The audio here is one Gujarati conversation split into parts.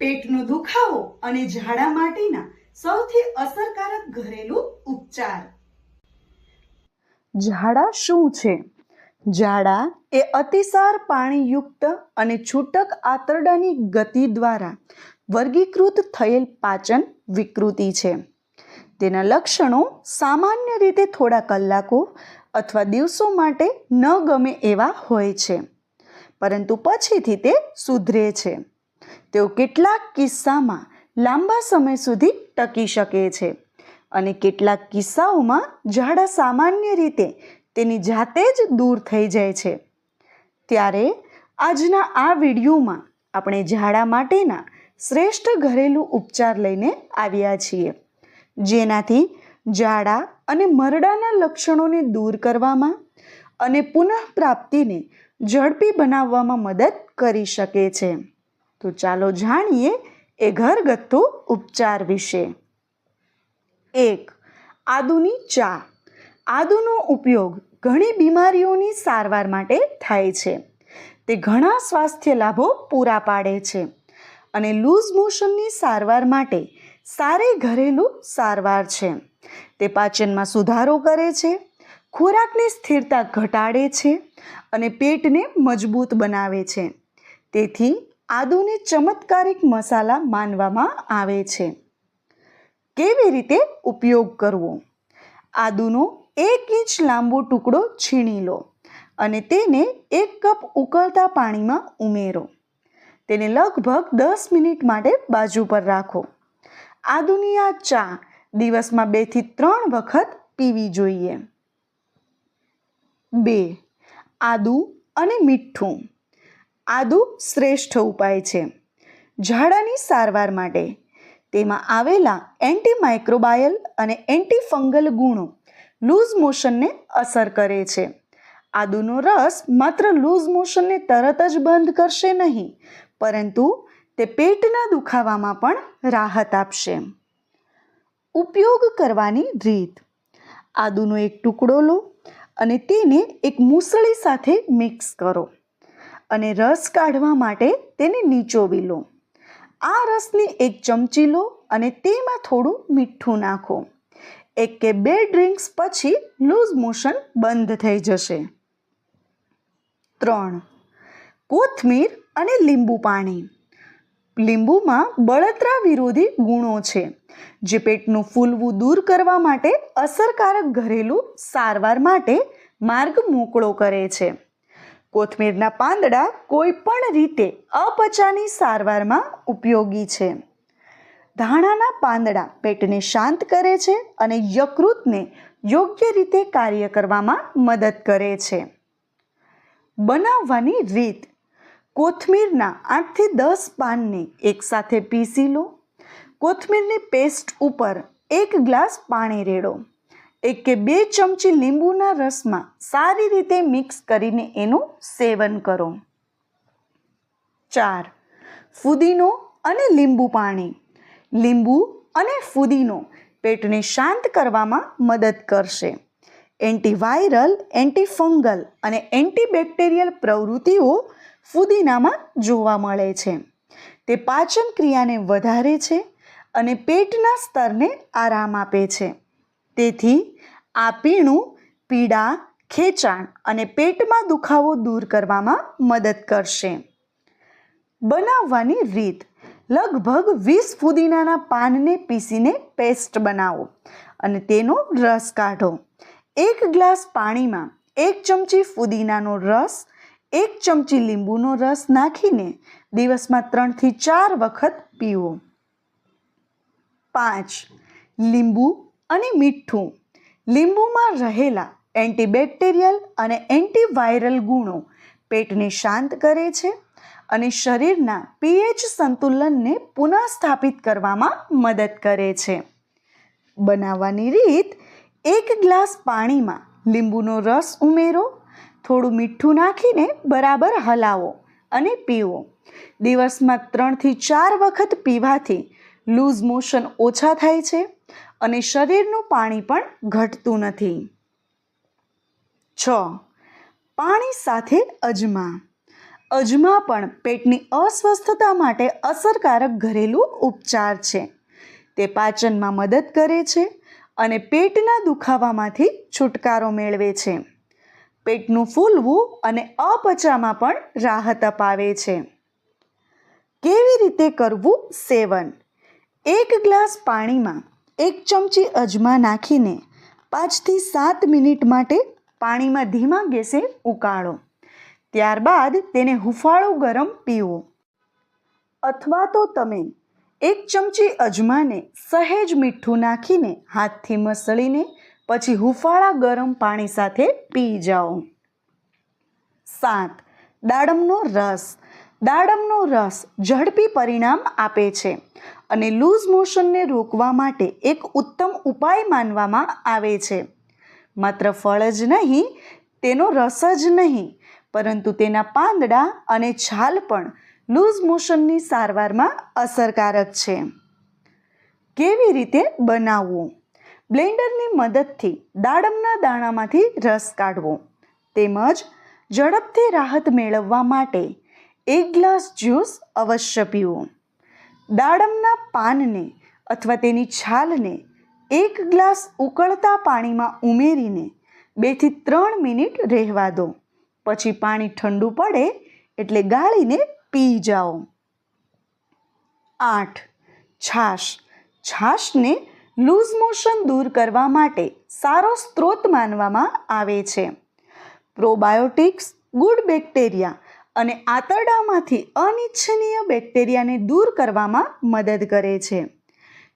પેટનો દુખાવો અને ઝાડા માટેના સૌથી અસરકારક ઘરેલું ઉપચાર. ઝાડા શું છે? ઝાડા એ અતિસાર પાણીયુક્ત અને છૂટક આંતરડાની ગતિ દ્વારા વર્ગીકૃત થયેલ પાચન વિકૃતિ છે. તેના લક્ષણો સામાન્ય રીતે થોડા કલાકો અથવા દિવસો માટે ન ગમે એવા હોય છે, પરંતુ પછીથી તે સુધરે છે. તેઓ કેટલાક કિસ્સામાં લાંબા સમય સુધી ટકી શકે છે અને કેટલાક કિસ્સાઓમાં ઝાડા સામાન્ય રીતે તેની જાતે જ દૂર થઈ જાય છે. ત્યારે આજના આ વિડીયોમાં આપણે ઝાડા માટેના શ્રેષ્ઠ ઘરેલું ઉપચાર લઈને આવ્યા છીએ, જેનાથી ઝાડા અને મરડાના લક્ષણોને દૂર કરવામાં અને પુનઃપ્રાપ્તિને ઝડપી બનાવવામાં મદદ કરી શકે છે. તો ચાલો જાણીએ એ ઘરગથ્થુ ઉપચાર વિશે. એક, આદુની ચા. આદુનો ઉપયોગ ઘણી બીમારીઓની સારવાર માટે થાય છે. તે ઘણા સ્વાસ્થ્ય લાભો પૂરા પાડે છે અને લૂઝ મોશનની સારવાર માટે સારી ઘરેલું સારવાર છે. તે પાચનમાં સુધારો કરે છે, ખોરાકની સ્થિરતા ઘટાડે છે અને પેટને મજબૂત બનાવે છે. તેથી આદુને ચમત્કારિક મસાલા માનવામાં આવે છે. કેવી રીતે ઉપયોગ કરવો? આદુનો એક ઇંચ લાંબો ટુકડો છીણી લો અને તેને એક કપ ઉકળતા પાણીમાં ઉમેરો. તેને લગભગ દસ મિનિટ માટે બાજુ પર રાખો. આદુની આ ચા દિવસમાં બેથી ત્રણ વખત પીવી જોઈએ. બે. આદુ અને મીઠું. આદુ શ્રેષ્ઠ ઉપાય છે. ઝાડાની સારવાર માટે તેમાં આવેલા એન્ટીમાઇક્રોબાયલ અને એન્ટીફંગલ ગુણો લૂઝ મોશનને અસર કરે છે. આદુનો રસ માત્ર લૂઝ મોશનને તરત જ બંધ કરશે નહીં, પરંતુ તે પેટના દુખાવામાં પણ રાહત આપશે. ઉપયોગ કરવાની રીત. આદુનો એક ટુકડો લો અને તેને એક મૂસળી સાથે મિક્સ કરો. અને રસ કાઢવા માટે તેને નીચોવી લો. આ રસની એક ચમચી લો અને તેમાં થોડું મીઠું નાખો. એક કે બે ડ્રિંક્સ પછી લૂઝ મોશન બંધ થઈ જશે. ત્રણ. કોથમીર અને લીંબુ પાણી. લીંબુમાં બળતરા વિરોધી ગુણો છે, જે પેટનું ફૂલવું દૂર કરવા માટે અસરકારક ઘરેલું સારવાર માટે માર્ગ મોકળો કરે છે. કોથમીરના પાંદડા કોઈ પણ રીતે અપચાની સારવારમાં ઉપયોગી છે. ધાણાના પાંદડા પેટને શાંત કરે છે અને યકૃતને યોગ્ય રીતે કાર્ય કરવામાં મદદ કરે છે. બનાવવાની રીત. કોથમીરના આઠથી દસ પાનને એકસાથે પીસી લો. કોથમીરની પેસ્ટ ઉપર એક ગ્લાસ પાણી રેડો. એક કે બે ચમચી લીંબુના રસમાં સારી રીતે મિક્સ કરીને એનું સેવન કરો. ચાર, ફુદીનો અને લીંબુ પાણી. લીંબુ અને ફુદીનો પેટને શાંત કરવામાં મદદ કરશે. એન્ટીવાયરલ, એન્ટીફંગલ અને એન્ટીબેક્ટેરિયલ પ્રવૃત્તિઓ ફુદીનામાં જોવા મળે છે. તે પાચન ક્રિયાને વધારે છે અને પેટના સ્તરને આરામ આપે છે. તેથી આ પીણું પીડા ખેંચાણ અને પેટમાં દુખાવો દૂર કરવામાં મદદ કરશે. બનાવવાની રીત, લગભગ વીસ ફુદીનાના પાનને પીસીને પેસ્ટ બનાવો અને તેનો રસ કાઢો. એક ગ્લાસ પાણીમાં એક ચમચી ફુદીનાનો રસ, એક ચમચી લીંબુનો રસ નાખીને દિવસમાં ત્રણથી ચાર વખત પીવો. પાંચ, લીંબુ અને મીઠું. લીંબુમાં રહેલા એન્ટીબેક્ટેરિયલ અને એન્ટીવાયરલ ગુણો પેટને શાંત કરે છે અને શરીરના પીએચ સંતુલનને પુનઃસ્થાપિત કરવામાં મદદ કરે છે. બનાવવાની રીત, એક ગ્લાસ પાણીમાં લીંબુનો રસ ઉમેરો, થોડું મીઠું નાખીને બરાબર હલાવો અને પીવો. દિવસમાં ત્રણથી ચાર વખત પીવાથી લૂઝ મોશન ઓછા થાય છે અને શરીરનું પાણી પણ ઘટતું નથી. છ. પાણી સાથે અજમા. અજમા પણ પેટની અસ્વસ્થતા માટે અસરકારક ઘરેલું ઉપચાર છે. તે પાચનમાં મદદ કરે છે અને પેટના દુખાવામાંથી છુટકારો મેળવે છે. પેટનું ફૂલવું અને અપચામાં પણ રાહત અપાવે છે. કેવી રીતે કરવું? સેવન. એક ગ્લાસ પાણીમાં એક ચમચી અજમા નાખીને પાંચથી સાત મિનિટ માટે પાણીમાં ધીમા ગેસે ઉકાળો. ત્યારબાદ તેને હુફાળો ગરમ પીવો. અથવા તો તમે એક ચમચી અજમાને સહેજ મીઠું નાખીને હાથથી મસળીને પછી હુફાળા ગરમ પાણી સાથે પી જાઓ. સાત. દાડમનો રસ. દાડમનો રસ ઝડપી પરિણામ આપે છે અને લૂઝ મોશનને રોકવા માટે એક ઉત્તમ ઉપાય માનવામાં આવે છે. માત્ર ફળ જ નહીં, તેનો રસ જ નહીં, પરંતુ તેના પાંદડા અને છાલ પણ લૂઝ મોશનની સારવારમાં અસરકારક છે. કેવી રીતે બનાવવું? બ્લેન્ડરની મદદથી દાડમના દાણામાંથી રસ કાઢવો તેમજ ઝડપથી રાહત મેળવવા માટે એક ગ્લાસ જ્યુસ અવશ્ય પીવો. દાડમના પાનને અથવા તેની છાલને એક ગ્લાસ ઉકળતા પાણીમાં ઉમેરીને બેથી ત્રણ મિનિટ રહેવા દો. પછી પાણી ઠંડુ પડે એટલે ગાળીને પી જાઓ. આઠ. છાશ. છાશને લૂઝ મોશન દૂર કરવા માટે સારો સ્ત્રોત માનવામાં આવે છે. પ્રોબાયોટિક્સ, ગુડ બેક્ટેરિયા અને આંતરડામાંથી અનિચ્છનીય બેક્ટેરિયાને દૂર કરવામાં મદદ કરે છે.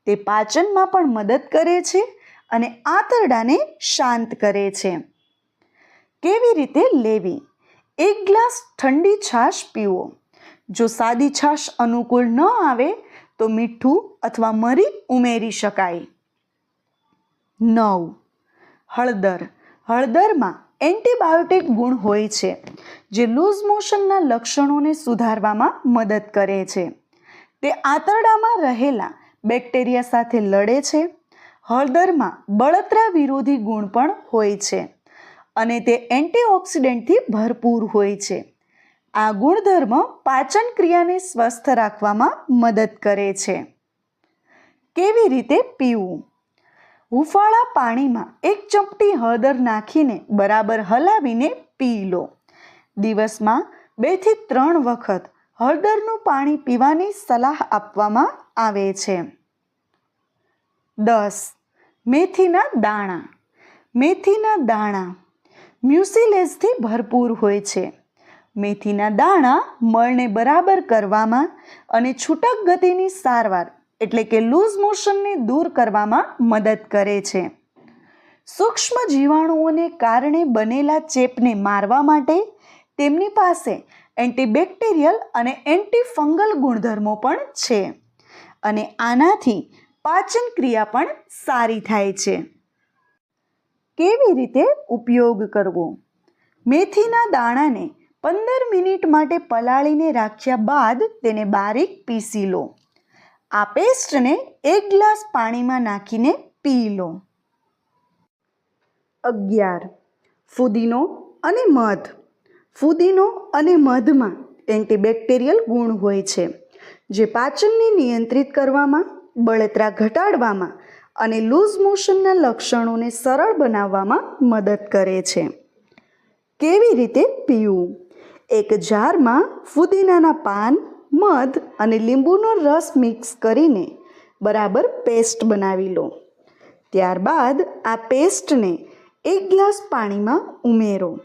તે પાચનમાં પણ મદદ કરે છે અને આંતરડાને શાંત કરે છે. કેવી રીતે લેવી? એક ગ્લાસ ઠંડી છાશ પીવો. જો સાદી છાશ અનુકૂળ ન આવે, તો મીઠું અથવા મરી ઉમેરી શકાય. નવ. હળદર. હળદરમાં એન્ટીબાયોટિક ગુણ હોય છે, જે લૂઝ મોશનના લક્ષણોને સુધારવામાં મદદ કરે છે. તે આંતરડામાં રહેલા બેક્ટેરિયા સાથે લડે છે, હળદરમાં બળતરા વિરોધી ગુણ પણ હોય છે અને તે એન્ટીઓક્સિડન્ટથી ભરપૂર હોય છે. આ ગુણધર્મ પાચન ક્રિયાને સ્વસ્થ રાખવામાં મદદ કરે છે. કેવી રીતે પીવું? હુંફાળા પાણીમાં એક ચમટી હળદર નાખીને બરાબર હલાવીને પી લો. દિવસમાં બેથી ત્રણ વખત હળદરનું પાણી પીવાની સલાહ આપવામાં આવે છે. દસ. મેથીના દાણા. મેથીના દાણા મ્યુસિલેઝથી ભરપૂર હોય છે. મેથીના દાણા મળને બરાબર કરવામાં અને છૂટક ગતિની સારવાર એટલે કે લૂઝ મોશનને દૂર કરવામાં મદદ કરે છે. સૂક્ષ્મ જીવાણુઓને કારણે બનેલા ચેપને મારવા માટે તેમની પાસે એન્ટીબેક્ટેરિયલ અને એન્ટીફંગલ ગુણધર્મો પણ છે અને આનાથી પાચન ક્રિયા પણ સારી થાય છે. કેવી રીતે ઉપયોગ કરવો? મેથીના દાણાને પંદર મિનિટ માટે પલાળીને રાખ્યા બાદ તેને બારીક પીસી લો. આ પેસ્ટને એક ગ્લાસ પાણીમાં નાખીને પી લો. અગિયાર. ફુદીનો અને મધ. ફુદીનો અને મધમાં એન્ટીબેક્ટેરિયલ ગુણ હોય છે, જે પાચનને નિયંત્રિત કરવામાં, બળતરા ઘટાડવામાં અને લૂઝ મોશનના લક્ષણોને સરળ બનાવવામાં મદદ કરે છે. કેવી રીતે પીવું? એક જારમાં ફુદીનાના પાન મધ અને લીંબુનો રસ મિક્સ કરીને બરાબર પેસ્ટ બનાવી લો. ત્યારબાદ આ પેસ્ટને એક ગ્લાસ પાણીમાં ઉમેરો.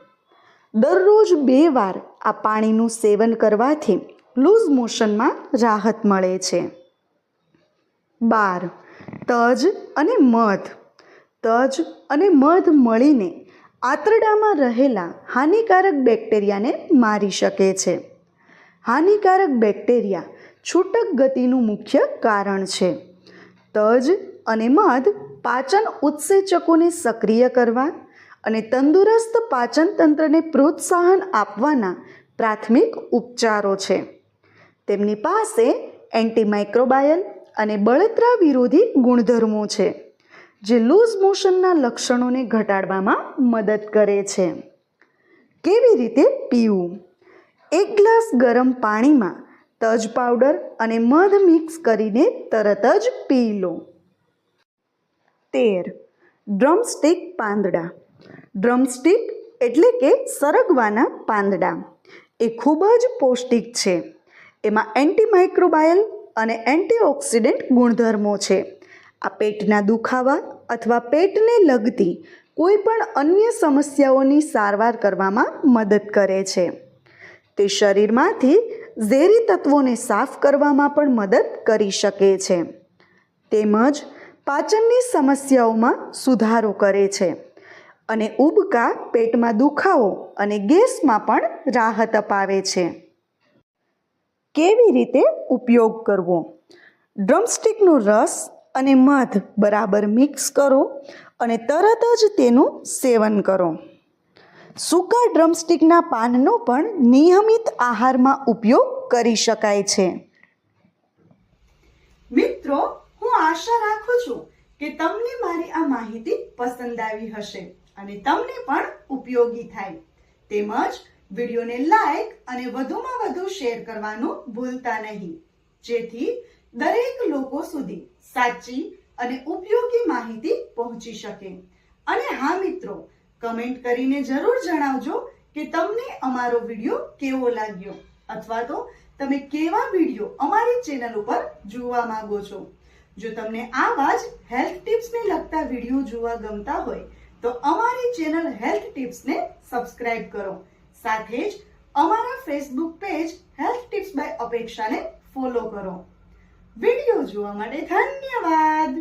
દરરોજ બે વાર આ પાણીનું સેવન કરવાથી લૂઝ મોશનમાં રાહત મળે છે. બાર, તજ અને મધ. તજ અને મધ મળીને આંતરડામાં રહેલા હાનિકારક બેક્ટેરિયાને મારી શકે છે. હાનિકારક બેક્ટેરિયા છૂટક ગતિનું મુખ્ય કારણ છે. તજ અને મધ પાચન ઉત્સેચકોને સક્રિય કરવા અને તંદુરસ્ત પાચન તંત્રને પ્રોત્સાહન આપવાના પ્રાથમિક ઉપચારો છે. તેમની પાસે એન્ટીમાઇક્રોબાયલ અને બળતરા વિરોધી ગુણધર્મો છે, જે લૂઝ મોશનના લક્ષણોને ઘટાડવામાં મદદ કરે છે. કેવી રીતે પીવું? એક ગ્લાસ ગરમ પાણીમાં તજ પાવડર અને મધ મિક્સ કરીને તરત જ પી લો. તેર. ડ્રમસ્ટિક પાંદડા. ડ્રમસ્ટિક એટલે કે સરગવાના પાંદડા. એ ખૂબ જ પૌષ્ટિક છે. એમાં એન્ટીમાઇક્રોબાયલ અને એન્ટીઓક્સિડન્ટ ગુણધર્મો છે. આ પેટના દુખાવા અથવા પેટને લગતી કોઈ પણ અન્ય સમસ્યાઓની સારવાર કરવામાં મદદ કરે છે. તે શરીરમાંથી ઝેરી તત્વોને સાફ કરવામાં પણ મદદ કરી શકે છે. તેમજ પાચનની સમસ્યાઓમાં સુધારો કરે છે અને ઉબકા પેટમાં દુખાવો અને ગેસમાં પણ રાહત અપાવે છે. કેવી રીતે ઉપયોગ કરવો? ડ્રમસ્ટિકનો રસ અને મધ બરાબર મિક્સ કરો અને તરત જ તેનું સેવન કરો. સૂકા ડ્રમસ્ટિકના પાનનો પણ નિયમિત આહારમાં ઉપયોગ કરી શકાય છે. મિત્રો, હું આશા રાખું છું કે તમને મારી આ માહિતી પસંદ આવી હશે અને તમને પણ ઉપયોગી થાય. તેમજ વિડીયોને લાઈક અને વધુમાં વધુ શેર કરવાનું ભૂલતા નહીં. જેથી દરેક લોકો સુધી સાચી અને ઉપયોગી માહિતી પહોંચી શકે. અને હા મિત્રો કમેન્ટ કરીને જરૂર જણાવજો કે તમને અમારો વીડિયો કેવો લાગ્યો અથવા તો તમે કેવા વીડિયો અમારી ચેનલ ઉપર જોવા માંગો છો. જો તમને આવા જ હેલ્થ ટિપ્સને લગતા વીડિયો જોવા ગમતા હોય, તો અમારી ચેનલ હેલ્થ ટિપ્સને સબસ્ક્રાઇબ કરો. સાથે જ અમારા Facebook page health tips by અપેક્ષાને follow કરો. વીડિયો જોવા માટે ધન્યવાદ!